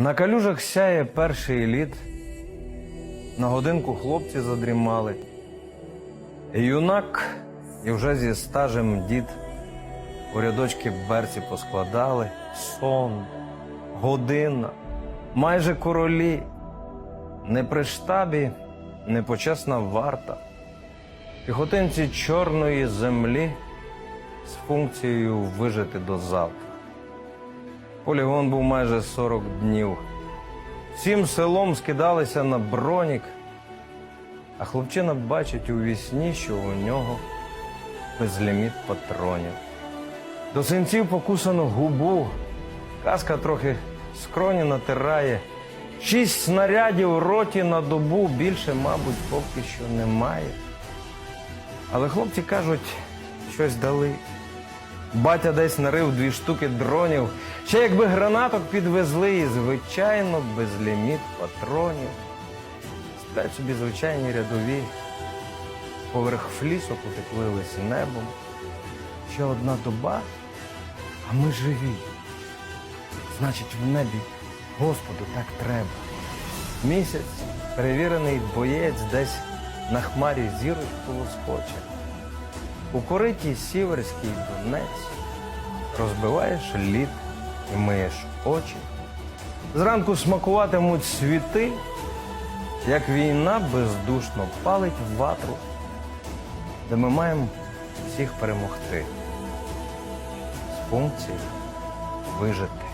На калюжах сяє перший лід. На годинку хлопці задрімали. Юнак і вже зі стажем дід у рядочки берці поскладали. Сон, година, майже королі. Не при штабі, не почесна варта. Піхотинці чорної землі з функцією вижити до завтра. Полігон був майже 40 днів. Всім селом скидалися на бронік, а хлопчина бачить у вісні, що у нього безліміт патронів. До синців покусану губу, каска трохи скроні натирає. Шість снарядів в роті на добу більше, мабуть, поки що немає. Але хлопці кажуть, щось дали. Батя десь нарив дві штуки дронів. Ще якби гранаток підвезли, і звичайно, безліміт патронів. Сплять собі звичайні рядові. Поверх флісок утекли небом. Ще одна доба, а ми живі. Значить, в небі Господу так треба. Місяць, перевірений боєць десь на хмарі зірочку лоскоче. У кориті сіверський донець розбиваєш лід і миєш очі. Зранку смакуватимуть світи, як війна бездушно палить в ватру, де ми маємо всіх перемогти. З функцією вижити.